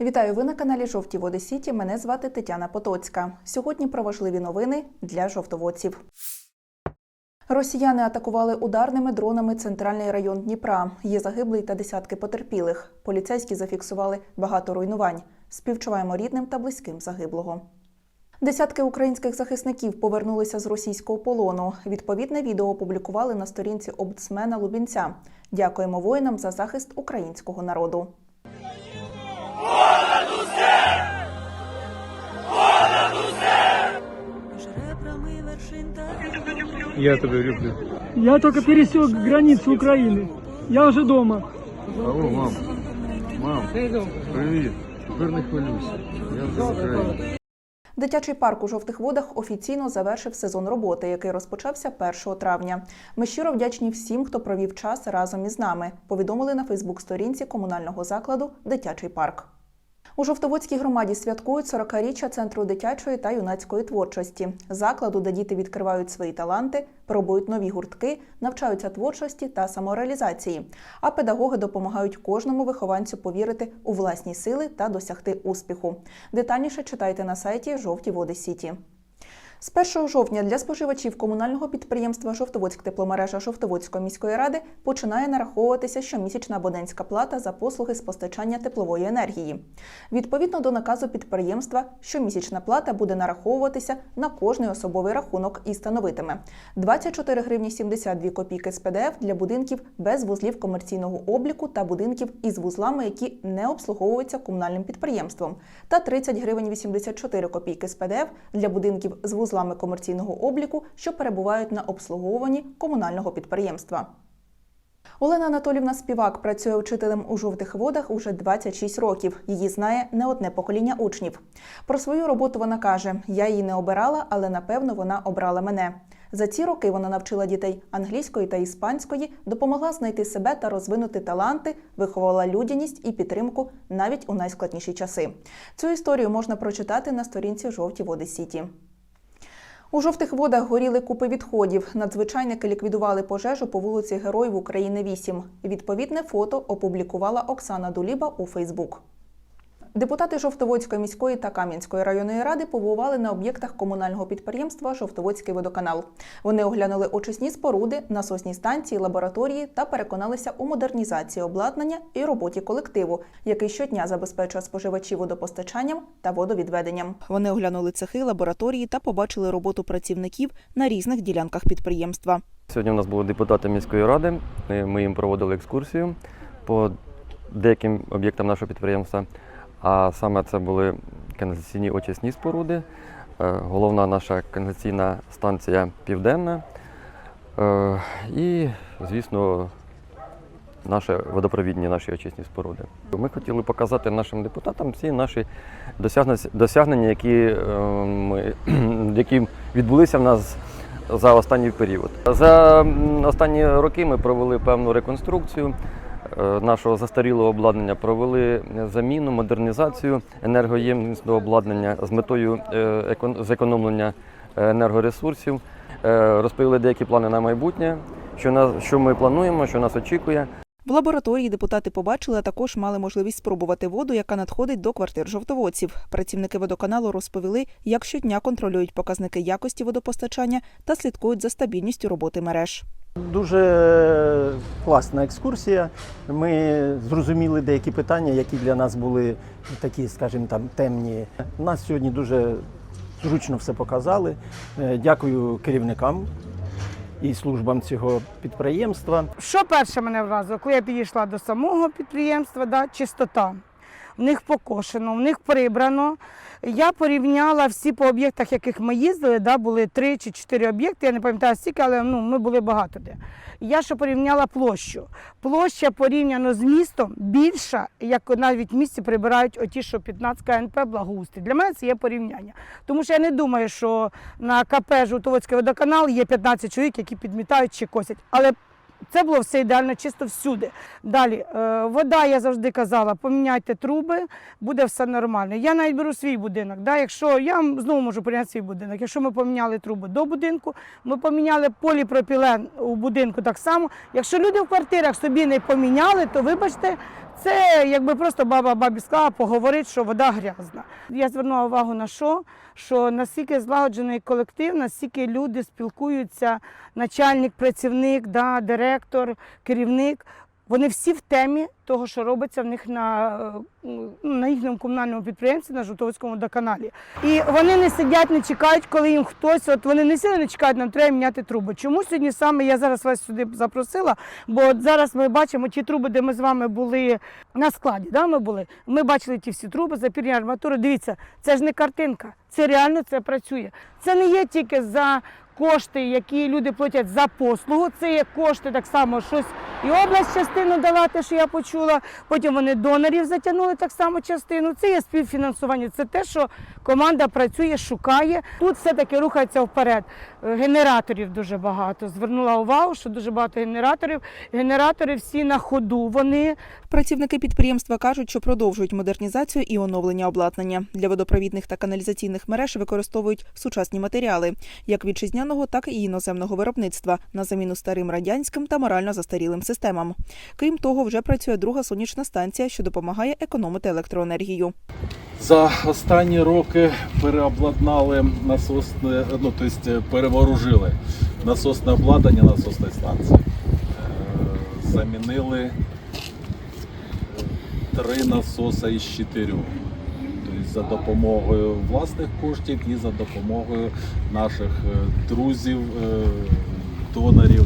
Вітаю ви на каналі Жовті Води Сіті. Мене звати Тетяна Потоцька. Сьогодні про важливі новини для жовтоводців. Росіяни атакували ударними дронами центральний район Дніпра. Є загиблий та десятки потерпілих. Поліцейські зафіксували багато руйнувань. Співчуваємо рідним та близьким загиблого. Десятки українських захисників повернулися з російського полону. Відповідне відео опублікували на сторінці омбудсмена Лубінця. Дякуємо воїнам за захист українського народу. Я тебя люблю. Я только пересек границу Украины. Я уже дома. Алло, мам. Мам, привіт. Тепер не хвилюйся. Я вже в Україні. Дитячий парк у жовтих водах офіційно завершив сезон роботи, який розпочався 1 травня. Ми щиро вдячні всім, хто провів час разом із нами. Повідомили на Фейсбук-сторінці комунального закладу Дитячий парк. У Жовтоводській громаді святкують 40-річчя центру дитячої та юнацької творчості, закладу, де діти відкривають свої таланти, пробують нові гуртки, навчаються творчості та самореалізації. А педагоги допомагають кожному вихованцю повірити у власні сили та досягти успіху. Детальніше читайте на сайті Жовті Води Сіті. З 1 жовтня для споживачів комунального підприємства Жовтоводськ тепломережа Жовтоводської міської ради починає нараховуватися щомісячна абонентська плата за послуги з постачання теплової енергії. Відповідно до наказу підприємства, щомісячна плата буде нараховуватися на кожний особовий рахунок і становитиме 24 гривні 72 копійки з ПДФ для будинків без вузлів комерційного обліку та будинків із вузлами, які не обслуговуються комунальним підприємством, та 30 гривень 84 копійки з ПДФ для будинків з вузлами комерційного обліку, що перебувають на обслуговуванні комунального підприємства. Олена Анатолівна Співак працює вчителем у жовтих водах уже 26 років. Її знає не одне покоління учнів. Про свою роботу вона каже: я її не обирала, але напевно вона обрала мене. За ці роки вона навчила дітей англійської та іспанської, допомогла знайти себе та розвинути таланти, виховала людяність і підтримку навіть у найскладніші часи. Цю історію можна прочитати на сторінці Жовті Води Сіті. У жовтих водах горіли купи відходів. Надзвичайники ліквідували пожежу по вулиці Героїв України 8. Відповідне фото опублікувала Оксана Дуліба у Фейсбук. Депутати Жовтоводської міської та Кам'янської районної ради побували на об'єктах комунального підприємства Жовтоводський водоканал. Вони оглянули очисні споруди, насосні станції, лабораторії та переконалися у модернізації обладнання і роботі колективу, який щодня забезпечує споживачів водопостачанням та водовідведенням. Вони оглянули цехи, лабораторії та побачили роботу працівників на різних ділянках підприємства. Сьогодні у нас були депутати міської ради. Ми їм проводили екскурсію по деяким об'єктам нашого підприємства. А саме це були каналізаційні очисні споруди, е, головна наша каналізаційна станція Південна е, і, звісно, наші водопровідні наші очисні споруди. Ми хотіли показати нашим депутатам всі наші досягнення- які, е, ми, які відбулися в нас за останній період. За останні роки ми провели певну реконструкцію нашого застарілого обладнання, провели заміну, модернізацію енергоємного обладнання з метою е, зекономлення е, енергоресурсів. Е, Розповіли деякі плани на майбутнє, що нас що ми плануємо, що нас очікує. В лабораторії депутати побачили, а також мали можливість спробувати воду, яка надходить до квартир жовтоводців. Працівники водоканалу розповіли, як щодня контролюють показники якості водопостачання та слідкують за стабільністю роботи мереж. Дуже класна екскурсія. Ми зрозуміли деякі питання, які для нас були такі, скажімо, там темні. Нас сьогодні дуже зручно все показали. Е, Дякую керівникам і службам цього підприємства. Що перше мене вразило, коли я підійшла до самого підприємства, да, чистота. В них покошено, в них прибрано. Я порівняла всі по об'єктах, яких ми їздили, да, були три чи чотири об'єкти, я не пам'ятаю стільки, але ну, ми були багато де. Я ще порівняла площу. Площа порівняно з містом більша, як навіть в місті прибирають оті, що 15 КНП благоустрій. Для мене це є порівняння. Тому що я не думаю, що на КП Жовтоводський водоканал є 15 чоловік, які підмітають чи косять. Але це було все ідеально чисто всюди. Далі, е, вода, я завжди казала, поміняйте труби, буде все нормально. Я навіть беру свій будинок. Да? Якщо я знову можу порівняти свій будинок. Якщо ми поміняли труби до будинку, ми поміняли поліпропілен у будинку так само. Якщо люди в квартирах собі не поміняли, то вибачте, Це якби просто баба бабі сказала поговорить, що вода грязна. Я звернула увагу на що? Що наскільки злагоджений колектив, наскільки люди спілкуються, начальник, працівник, да, директор, керівник. Вони всі в темі того, що робиться в них на, е, на їхньому комунальному підприємстві на Жовтовському водоканалі. І вони не сидять, не чекають, коли їм хтось. От вони не сіли, не чекають, нам треба міняти труби. Чому сьогодні саме я зараз вас сюди запросила? Бо от зараз ми бачимо ті труби, де ми з вами були на складі. Да, ми були. Ми бачили ті всі труби, запірні арматури. Дивіться, це ж не картинка, це реально це працює. Це не є тільки за. Кошти, які люди платять за послугу, це є кошти так само щось і область частину дала, те, що я почула. Потім вони донорів затягнули так само частину. Це є співфінансування. Це те, що команда працює, шукає. Тут все-таки рухається вперед. Е, Генераторів дуже багато. Звернула увагу, що дуже багато генераторів. Генератори всі на ходу. Вони Працівники підприємства кажуть, що продовжують модернізацію і оновлення обладнання. Для водопровідних та каналізаційних мереж використовують сучасні матеріали, як вітчизняного, так і іноземного виробництва на заміну старим радянським та морально застарілим системам. Крім того, вже працює друга сонячна станція, що допомагає економити електроенергію. За останні роки переобладнали насосне, ну тобто перевооружили насосне обладнання насосної станції. Е, Замінили три насоси із чотирьох. Тобто за допомогою власних коштів і за допомогою наших е, друзів, е, донорів.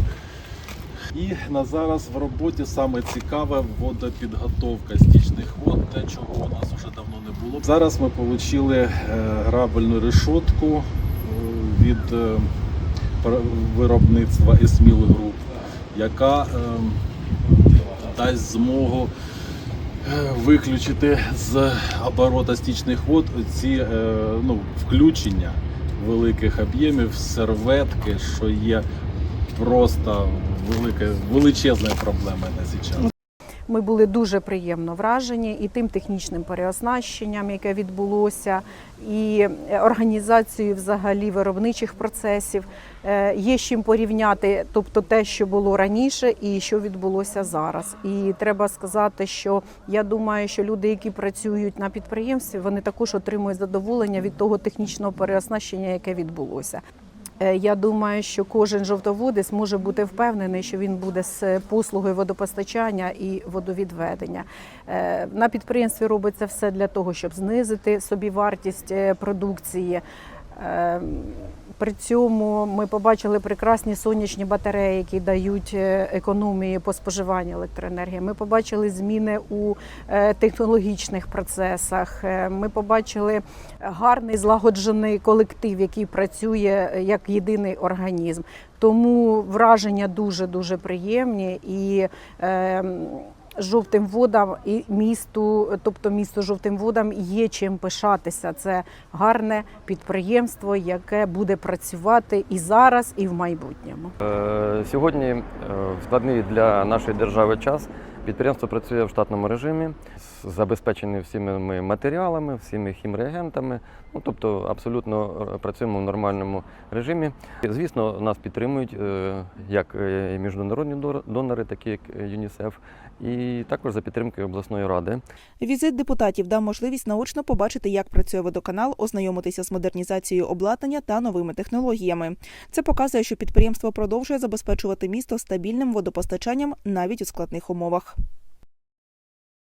І на зараз в роботі саме цікаве водопідготовка стічних вод, те, чого у нас вже давно не було. Зараз ми отримали грабельну решотку е, від е, виробництва Есміл Груп, яка е, дасть змогу е, виключити з оборота стічних вод ці е, ну, включення великих об'ємів, серветки, що є просто велика, величезна проблемою на зараз. Ми були дуже приємно вражені і тим технічним переоснащенням, яке відбулося, і організацією взагалі виробничих процесів. Е, Є з чим порівняти, тобто те, що було раніше, і що відбулося зараз. І треба сказати, що я думаю, що люди, які працюють на підприємстві, вони також отримують задоволення від того технічного переоснащення, яке відбулося. Е, Я думаю, що кожен жовтоводець може бути впевнений, що він буде з послугою водопостачання і водовідведення. Е, На підприємстві робиться все для того, щоб знизити собівартість вартість продукції. При цьому ми побачили прекрасні сонячні батареї, які дають е, економії по споживанню електроенергії. Ми побачили зміни у е, технологічних процесах. Е, Ми побачили гарний злагоджений колектив, який працює як єдиний організм. Тому враження дуже дуже приємні і. Жовтим водам і місту, тобто місто жовтим водам є чим пишатися. Це гарне підприємство, яке буде працювати і зараз, і в майбутньому. Е, Сьогодні е, складний для нашої держави час підприємство працює в штатному режимі, з- забезпечене всіми матеріалами, всіми хімреагентами. Ну тобто абсолютно е, працюємо в нормальному режимі. Звісно, нас підтримують е, як е, міжнародні донори, такі як ЮНІСЕФ, і також за підтримки обласної ради. Візит депутатів дав можливість наочно побачити, як працює водоканал, ознайомитися з модернізацією обладнання та новими технологіями. Це показує, що підприємство продовжує забезпечувати місто стабільним водопостачанням навіть у складних умовах.